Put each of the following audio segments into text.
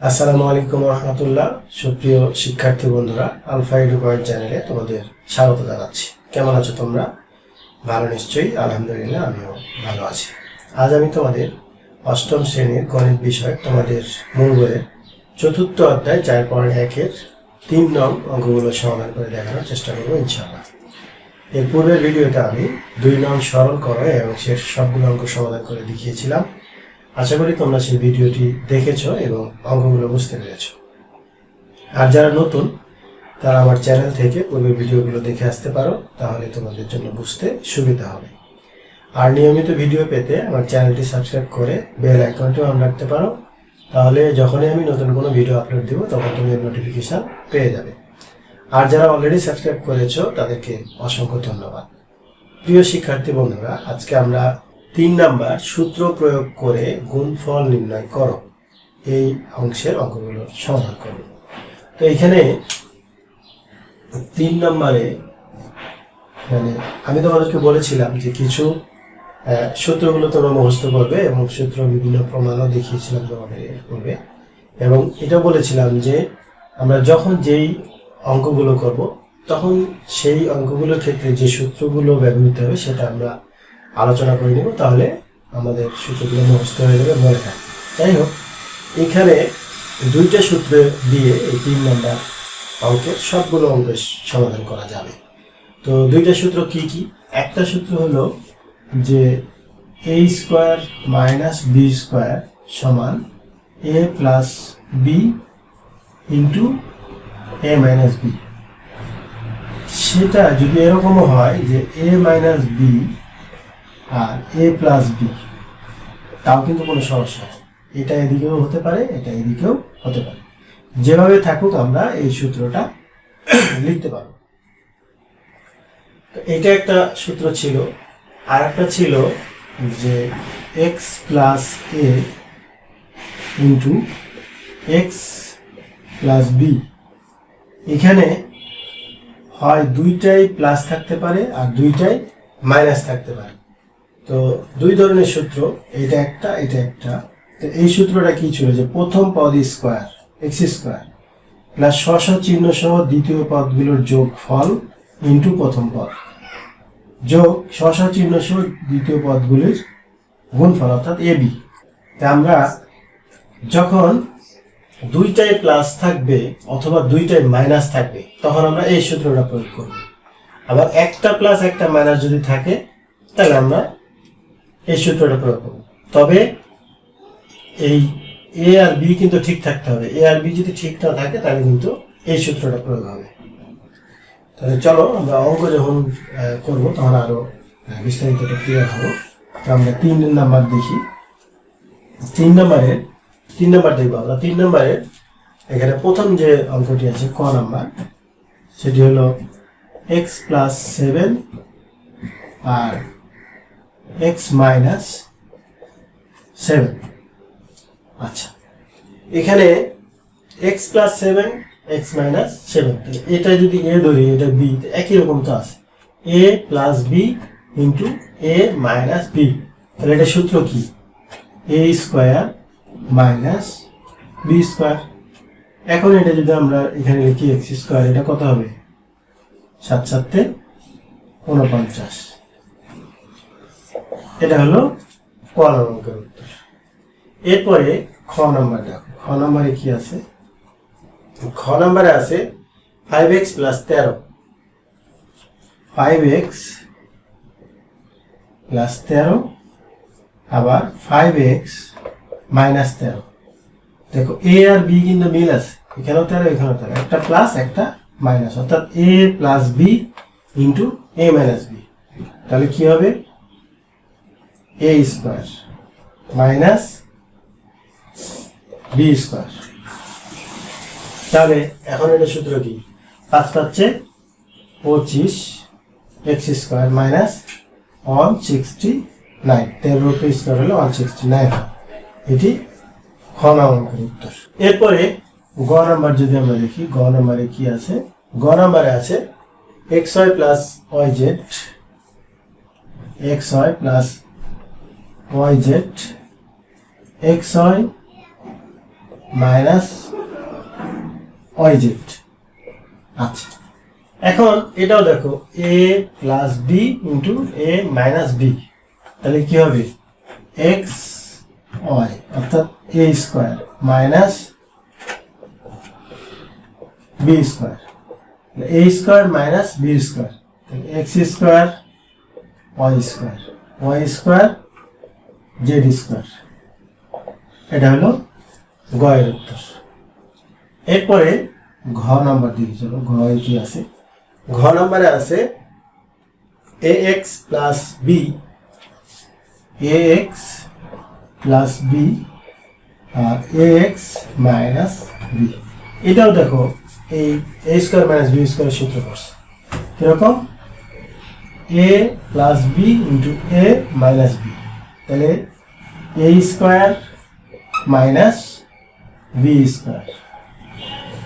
আসসালামু আলাইকুম রহমতুল্লাহ সুপ্রিয় শিক্ষার্থী বন্ধুরা, আলফা এডুকয়েড চ্যানেলে তোমাদের স্বাগত জানাচ্ছি। কেমন আছো তোমরা? ভালো নিশ্চয়ই, আলহামদুলিল্লাহ আমিও ভালো আছি। আজ আমি তোমাদের অষ্টম শ্রেণির গণিত বিষয় তোমাদের বইয়ের চতুর্থ অধ্যায় চার পয়েন্ট একের তিন নং অঙ্কগুলো সমাধান করে দেখানোর চেষ্টা করব, ইনশাআল্লাহ। এর পূর্বের ভিডিওতে আমি দুই নং সরল করে এবং শেষ সবগুলো অঙ্ক সমাধান করে দেখিয়েছিলাম। আশা করি তোমরা সেই ভিডিওটি দেখেছ এবং অঙ্কগুলো বুঝতে পেরেছ। আর যারা নতুন, তারা আমার চ্যানেল থেকে পূর্বের ভিডিওগুলো দেখে আসতে পারো, তাহলে তোমাদের জন্য বুঝতে সুবিধা হবে। আর নিয়মিত ভিডিও পেতে আমার চ্যানেলটি সাবস্ক্রাইব করে বেল আইকনটি অন রাখতে পারো, তাহলে যখনই আমি নতুন কোনো ভিডিও আপলোড দিব, তখন তুমি নোটিফিকেশান পেয়ে যাবে। আর যারা অলরেডি সাবস্ক্রাইব করেছ, তাদেরকে অসংখ্য ধন্যবাদ। প্রিয় শিক্ষার্থী বন্ধুরা, আজকে আমরা তিন নাম্বার, সূত্র প্রয়োগ করে গুণফল নির্ণয় করো। এই অংশের অঙ্কগুলো সমাধান করব তো এখানে তিন নম্বরে মানে আমি তোমাদেরকে বলেছিলাম যে কিছু সূত্রগুলো তোমরা মুখস্থ করবে এবং সূত্র বিভিন্ন প্রমাণও দেখিয়েছিলাম তোমাদের করবে এবং এটা বলেছিলাম যে আমরা যখন যেই অঙ্কগুলো করব, তখন সেই অঙ্কগুলোর ক্ষেত্রে যে সূত্রগুলো ব্যবহৃত হবে সেটা আমরা আলোচনা করে নিব, তাহলে আমাদের সূত্রগুলো মুখস্থ হয়ে যাবে মনে থাকবে যাই হোক এখানে দুইটা সূত্র দিয়ে এই তিন নম্বর অঙ্কের সবগুলো অঙ্কের সমাধান করা যাবে। তো দুইটা সূত্র কি কি? একটা সূত্র হলো যে a square minus b square সমান a plus b into a minus b সেটা যদি এরকমও হয় যে এ মাইনাস বি আর এ প্লাস বি তাও কিন্তু কোনো সমস্যা এটা এদিকেও হতে পারে, এটা এদিকেও হতে পারে। যেভাবে থাকুক আমরা এই সূত্রটা লিখতে পারব। এটা একটা সূত্র ছিল। আর একটা ছিল যে x plus a into x plus b এখানে হয় দুইটাই প্লাস থাকতে পারে আর দুইটাই মাইনাস থাকতে পারে। তো দুই ধরনের সূত্র এটা একটা এটা একটা। তো এই সূত্রটা কি ছিল যে প্রথম পদ স্কোয়ার এক্স স্কোয়ার প্লাস স্ব চিহ্ন সহ দ্বিতীয় পদগুলোর যোগ ফল ইন্টু প্রথম পদ। যোগ স্ব চিহ্ন সহ দ্বিতীয় পদগুলির গুণফল, অর্থাৎ এ বি তা আমরা যখন দুইটাই প্লাস থাকবে অথবা দুইটাই মাইনাস থাকবে, তখন আমরা এই সূত্রটা প্রয়োগ করব। আবার একটা প্লাস একটা মাইনাস যদি থাকে, তাহলে আমরা এই সূত্রটা প্রয়োগ করব। তবে এই এ আর বি কিন্তু ঠিক থাকতে হবে। এ আর বি যদি ঠিক না থাকে তাহলে কিন্তু এই সূত্রটা প্রয়োগ হবে। তাহলে চলো আমরা অঙ্ক যখন করব তখন আরও আহ, বিস্তারিত ক্লিয়ার হব। তো আমরা তিন নাম্বার দেখি। তিন নম্বরে তিন নম্বর দেখব আমরা। তিন নম্বরে এখানে প্রথম যে অঙ্কটি আছে ক নাম্বার সেটি হলো এক্স প্লাস সেভেন আর এক্স মাইনাস সেভেন আচ্ছা। এখানে x plus seven x minus seven এটা যদি এ ধরি, এটা বি একই রকম তো আছে। A plus b into a minus b তাহলে এটা সূত্র কি? A square minus b square এখন এটা যদি আমরা এখানে লিখি এক্স স্কোয়ার এটা কত হবে? সাত সাতে উনপঞ্চাশ এটা হলো ক অঙ্কের উত্তর। এরপরে খ নাম্বার দেখো খ নাম্বারে কি আছে? খ নাম্বারে আছে ফাইভ এক্স প্লাস তেরো। ফাইভ এক্স প্লাস তেরো আবার ফাইভ এক্স মাইনাস তেরো। দেখো এ আর বি কিন্তু মিল আছে। এখানেও তেরো এখানেও তেরো। একটা প্লাস একটা মাইনাস অর্থাৎ a plus b into a minus b তাহলে কি হবে? A square minus b square তাহলে এখন এটা সূত্র কি? পাঁচ পাচ্ছে পঁচিশ x square minus one sixty nine তেরো রুপি স্কোয়ার হলো ওয়ান সিক্সটি নাইন এটি খ নাম্বারের উত্তর। এরপরে গ নাম্বার যদি আমরা দেখি, গ নাম্বারে কি আছে? গ নাম্বারে আছে x y plus y z x y plus y z x y minus y z আচ্ছা। এখন এটাও দেখো a plus b into a minus b তাহলে কি হবে? এক্স ওয়াই অর্থাৎ a square minus b square a square minus b square x square y square y square z square এটা হলো গয়ের উত্তর। এরপরে ঘ নাম্বার দিকে চলো, ঘ কি আছে? ঘ নাম্বারে আছে a x plus b a x plus b R A x minus B এটাও দেখো, এই a square minus b square সূত্র করছে। কীরকম? A plus b into a minus b তাহলে a square minus b square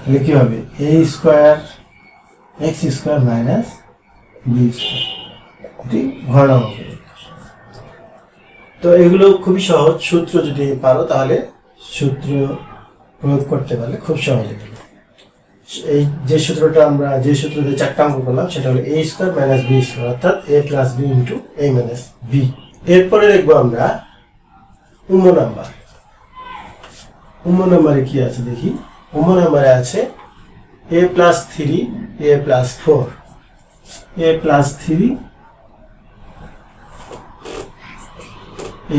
তাহলে কি হবে? A square x square minus b square এটি অঙ্কের উত্তর। তো এগুলো খুবই সহজ সূত্র যদি পারো তাহলে সূত্র প্রয়োগ করতে পারলে খুব সহজে হবে। এই যে সূত্রটা আমরা, যে সূত্র দিয়ে চারটা অঙ্ক করলাম সেটা হলো a square minus b square অর্থাৎ a plus b into a minus b এরপরে দেখব আমরা উম নাম্বার। উম নাম্বারে কি আছে দেখি? উম নাম্বারে আছে a plus three a plus four a plus three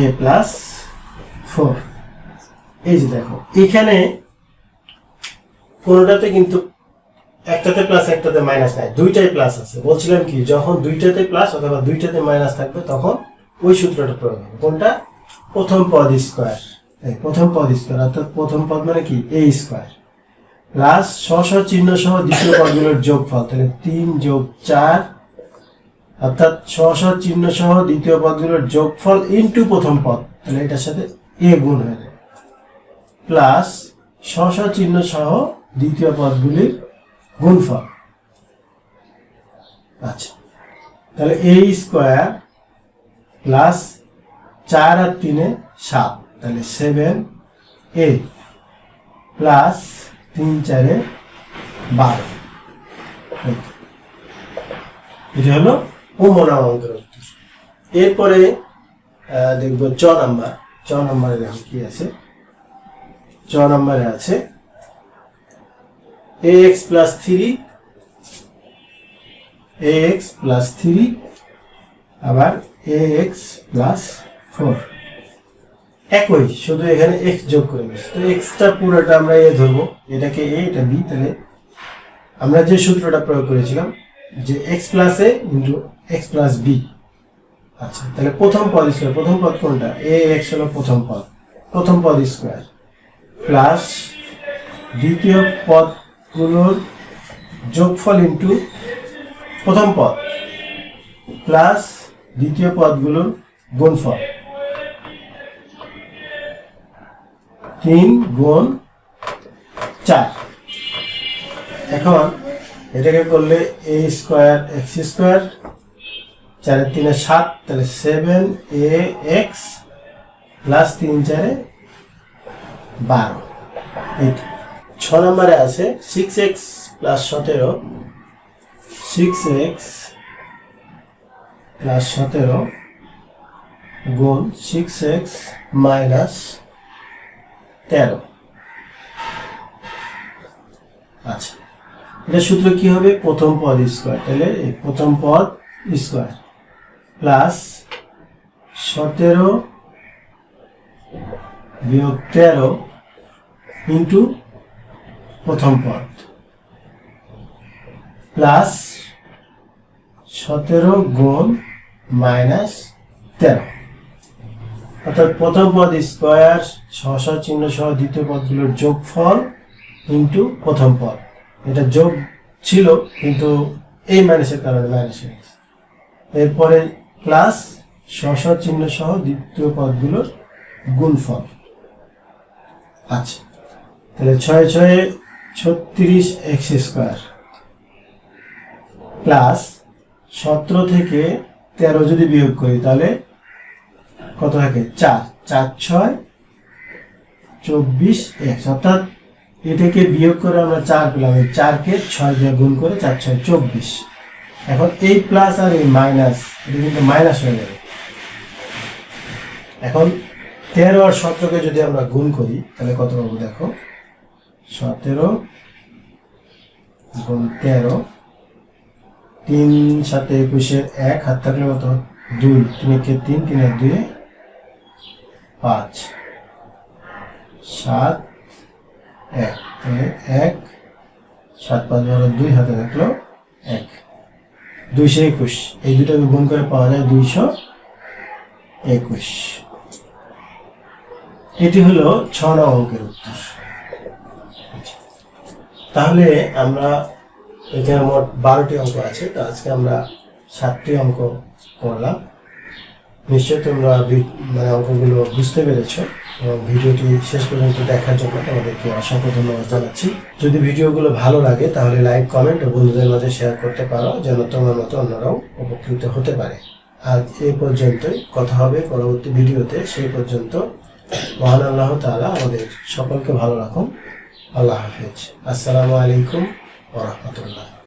a plus four এই যে দেখো, এখানে কোনোটাতে কিন্তু একটাতে প্লাস একটাতে মাইনাস নাই। দুইটাই প্লাস আছে। বলছিলাম কি, যখন দুইটাতে প্লাস অথবা দুইটাতে মাইনাস থাকবে, তখন ওই সূত্রটা প্রয়োগ হবে। কোনটা? প্রথম পদ স্কোয়ার। প্রথম পদ স্কোয়ার, অর্থাৎ প্রথম পদ মানে কি? এ স্কোয়ার। প্লাস স্ব স্ব চিহ্ন সহ দ্বিতীয় পদগুলোর যোগফল, তাহলে তিন যোগ চার, অর্থাৎ স্ব স্ব চিহ্ন সহ দ্বিতীয় পদগুলোর যোগফল ইনটু প্রথম পদ, তাহলে এটার সাথে এ গুণ হয়ে যায়। প্লাস স্ব স্ব চিহ্ন সহ দ্বিতীয় পদগুলির গুণফল। আচ্ছা তাহলে এ স্কোয়ার প্লাস চার আর তিনে সাত। তাহলে সেভেন এ প্লাস তিন চারে বারো। এটা হলো উমনা অঙ্কের উত্তর। এরপরে দেখব চ নাম্বার। চ নাম্বারে দেখো কি আছে? চ নাম্বারে আছে a x plus three a x plus three আবার এ এক্স প্লাস ফোর একই, শুধু এখানে এক্স যোগ করে নিচ্ছি তো এক্সটা পুরোটা আমরা এ ধরবো। এটাকে এ এটা বি তাহলে আমরা যে সূত্রটা প্রয়োগ করেছিলাম, যে x plus a into x plus b আচ্ছা তাহলে প্রথম পদ স্কোয়ার প্রথম পদ কোনটা? এ এক্স হলো প্রথম পদ। প্রথম পদ স্কোয়ার প্লাস দ্বিতীয় পদগুলোর যোগফল ইন্টু প্রথম পদ। প্লাস দ্বিতীয় পদগুলোর গুণফল। তিন গুণ চার। এখন এটাকে করলে এ স্কোয়ার এক্স স্কোয়ার চারের তিনে সাত, তাহলে সেভেন এ এক্স প্লাস তিন চারে বারো। এইটা ছ নম্বরে আছে সিক্স এক্স প্লাস সতেরো সিক্স এক্স প্লাস সতেরো গুণ সিক্স এক্স মাইনাস তেরো। আচ্ছা এটা সূত্র কি হবে? প্রথম পদ স্কোয়ার তাহলে প্রথম পদ স্কোয়ার প্লাস সতেরো বিয়োগ তেরো ইন্টু প্রথম পদ। প্লাস সতেরো গুণ মাইনাস তেরো। অর্থাৎ প্রথম পদ স্কোয়ার সহস চিহ্ন সহ দ্বিতীয় পদগুলোর যোগফল ইন্টু প্রথম পদ। এটা যোগ ছিল, কিন্তু এই মাইনাসের কারণে মাইনাস হয়ে গেছে। এরপরে প্লাস সহস চিহ্ন সহ দ্বিতীয় পদগুলোর গুণফল। আচ্ছা তাহলে ছয় ছয়ে ছত্রিশ এক্স স্কোয়ার প্লাস সতেরো থেকে তেরো যদি বিয়োগ করি, তাহলে কত থাকে? চার। চার, ছয়, চব্বিশ এক্স অর্থাৎ এটাকে বিয়োগ করে আমরা চার পেলাম। এই চারকে ছয় দিয়ে গুণ করে চার, ছয়, চব্বিশ। এখন এই প্লাস আর এই মাইনাস এটা কিন্তু মাইনাস হয়ে যাবে। এখন তেরো আর সতেরোকে যদি আমরা গুণ করি, তাহলে কত পাবো দেখো? সতেরো গুণ তেরো তিন সাথে একুশের এক, হাত থাকলে কত? দুই। তিনকে তিন তিনের দুই, পাঁচ। সাত, এক। এক। সাত পাঁচ বারো দুই, হাতে থাকল এক। দুইশো একুশ। এই দুটাকে গুণ করে পাওয়া যায় দুইশো একুশ। এটি হলো ছ নং অঙ্কের উত্তর। তাহলে আমরা এখানে মোট বারোটি অঙ্ক আছে, তো আজকে আমরা সাতটি অঙ্ক করলাম। নিশ্চয়ই তোমরা মানে অঙ্কগুলো বুঝতে পেরেছ এবং ভিডিওটি শেষ পর্যন্ত দেখার জন্য তোমাদেরকে অসংখ্য ধন্যবাদ জানাচ্ছি। যদি ভিডিওগুলো ভালো লাগে, তাহলে লাইক, কমেন্ট ও বন্ধুদের মাঝে শেয়ার করতে পারো, যেন তোমার মতো অন্যরাও উপকৃত হতে পারে। আজ এ পর্যন্তই, কথা হবে পরবর্তী ভিডিওতে। সেই পর্যন্ত মহান আল্লাহ তাআলা আমাদের সকলকে ভালো রাখুন। আল্লাহ হাফিজ। আসসালামু আলাইকুম। ওরহমতুল্লাহ